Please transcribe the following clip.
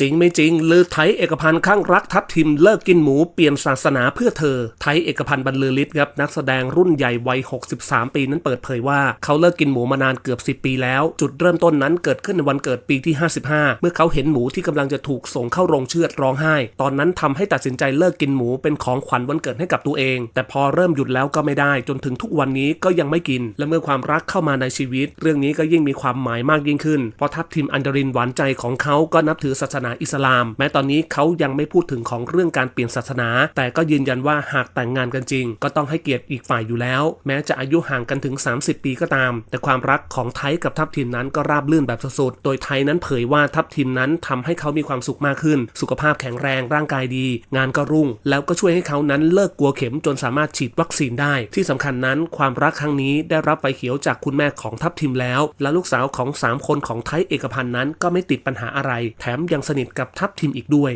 จริงไม่จริงลือไทยเอกพันธ์ข้างรักทัพทิมเลิกกินหมูเปลี่ยนศาสนาเพื่อเธอ ไทยเอกพันธ์บรรลือฤทธิ์ครับนักแสดงรุ่นใหญ่วัย 63 ปีนั้นเปิดเผยว่า เขาเลิกกินหมูมานานเกือบ 10 ปีแล้ว จุดเริ่มต้นนั้นเกิดขึ้นในวันเกิดปีที่ 55 เมื่อเขาเห็นหมูที่กำลังจะถูกส่งเข้าโรงเชือดร้องไห้ ตอนนั้นทำให้ตัดสินใจเลิกกินหมูเป็นของขวัญวันเกิดให้กับตัวเอง แต่พอเริ่มหยุดแล้วก็ไม่ได้ จนถึงทุกวันนี้ก็ยังไม่กิน และเมื่อความรักเข้ามาในชีวิต เรื่องนี้ก็ยิ่งมีความหมายมากยิ่งขึ้นเพราะทัพทิมอันดรินหวานใจของเขาก็นับถือศาสนาอิสลาม แม้ตอนนี้เขายังไม่พูดถึงของเรื่องการเปลี่ยนศาสนา แต่ก็ยืนยันว่าหากแต่งงานกันจริง ก็ต้องให้เกียรติอีกฝ่ายอยู่แล้ว แม้จะอายุห่างกันถึง 30 ปีก็ตาม แต่ความรักของไทยกับทัพทิมนั้นก็ราบรื่นแบบสุดๆ โดยไทยนั้นเผยว่าทัพทิมนั้นทำให้เขามีความสุขมากขึ้น สุขภาพแข็งแรงร่างกายดี งานก็รุ่ง แล้วก็ช่วยให้เขานั้นเลิกกลัวเข็มจนสามารถฉีดวัคซีนได้ ที่สำคัญนั้นความรักครั้งนี้ได้รับไฟเขียวจากคุณแม่ของทัพทิมแล้ว และลูกสาวของสามคนของไทยเอกพันธ์นั้นก็ไม่ติดปัญหาอะไร แถมยังสนิทกับทัพทีมอีกด้วย